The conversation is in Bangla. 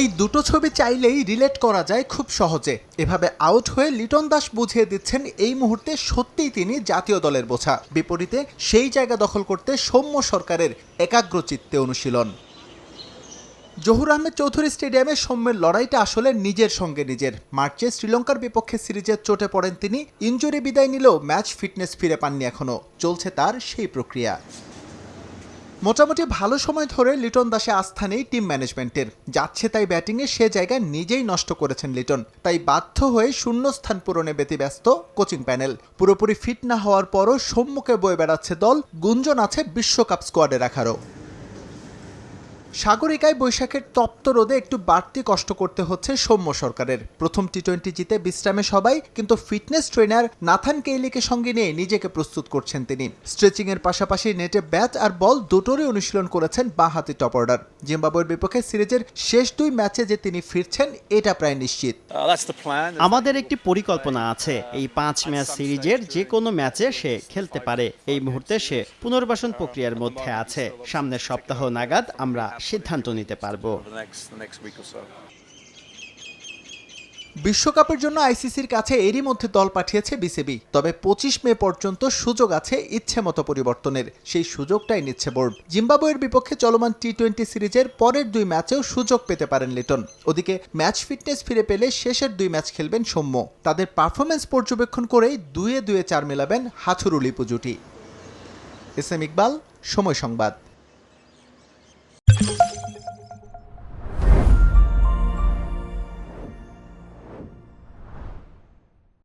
এই দুটো ছবি চাইলেই রিলেট করা যায় খুব সহজে। এভাবে আউট হয়ে লিটন দাস বুঝিয়ে দিচ্ছেন এই মুহূর্তে সত্যিই তিনি জাতীয় দলের বোঝা। বিপরীতে সেই জায়গা দখল করতে সৌম্য সরকারের একাগ্রচিত্তে অনুশীলন। জহুর আহমেদ চৌধুরী স্টেডিয়ামে সৌম্যের লড়াইটা আসলে নিজের সঙ্গে নিজের। মার্চে শ্রীলঙ্কার বিপক্ষে সিরিজের চোটে পড়েন তিনি। ইঞ্জুরি বিদায় নিলেও ম্যাচ ফিটনেস ফিরে পাননি এখনও চলছে তার সেই প্রক্রিয়া। মোটামুটি ভালো সময় ধরে লিটন দাসে আস্থা নেই টিম ম্যানেজমেন্টের। যাচ্ছে তাই ব্যাটিংয়ে সে জায়গা নিজেই নষ্ট করেছেন লিটন। তাই বাধ্য হয়ে শূন্য স্থান পূরণে ব্যতিব্যস্ত কোচিং প্যানেল। পুরোপুরি ফিট না হওয়ার পরও সম্মুখে বয়ে বেড়াচ্ছে দল। গুঞ্জন আছে বিশ্বকাপ স্কোয়াডে রাখারও সাগরিকায় বৈশাখের তপ্ত রোদে একটু বাড়তি কষ্ট করতে হচ্ছে সৌম্য সরকারের। প্রথম টি টোয়েন্টি জিতে বিশ্রামে সবাই কিন্তু ফিটনেস ট্রেনার নাথান কেইলিকে সঙ্গে নিয়ে নিজেকে প্রস্তুত করছেন তিনি। স্ট্রেচিং এর পাশাপাশি নেটে ব্যাট আর বল দুটোরই অনুশীলন করেছেন বাঁহাতি টপ অর্ডার। জিম্বাবুয়ের বিপক্ষে সিরিজের শেষ দুই ম্যাচে যে তিনি ফিরছেন এটা প্রায় নিশ্চিত। Uh. আমাদের একটি পরিকল্পনা আছে। এই পাঁচ ম্যাচ সিরিজের যে কোনো ম্যাচে সে খেলতে পারে। এই মুহূর্তে সে পুনর্বাসন প্রক্রিয়ার মধ্যে আছে। সামনের সপ্তাহ নাগাদ আমরা সিদ্ধান্ত নিতে পারব. বিশ্বকাপের জন্য আইসিসির কাছে এরই মধ্যে দল পাঠিয়েছে বিসিবি তবে পঁচিশ মে পর্যন্ত সুযোগ আছে ইচ্ছে মতো পরিবর্তনের। সেই সুযোগটাই নিচ্ছে বোর্ড। জিম্বাবুয়ের বিপক্ষে চলমান টি টোয়েন্টি সিরিজের পরের দুই ম্যাচেও সুযোগ পেতে পারেন লিটন। ওদিকে ম্যাচ ফিটনেস ফিরে পেলে শেষের দুই ম্যাচ খেলবেন সৌম্য। তাদের পারফরমেন্স পর্যবেক্ষণ করেই দুয়ে দুয়ে চার মেলাবেন হাথুরুলি পুজুটি এস এম ইকবাল সময় সংবাদ।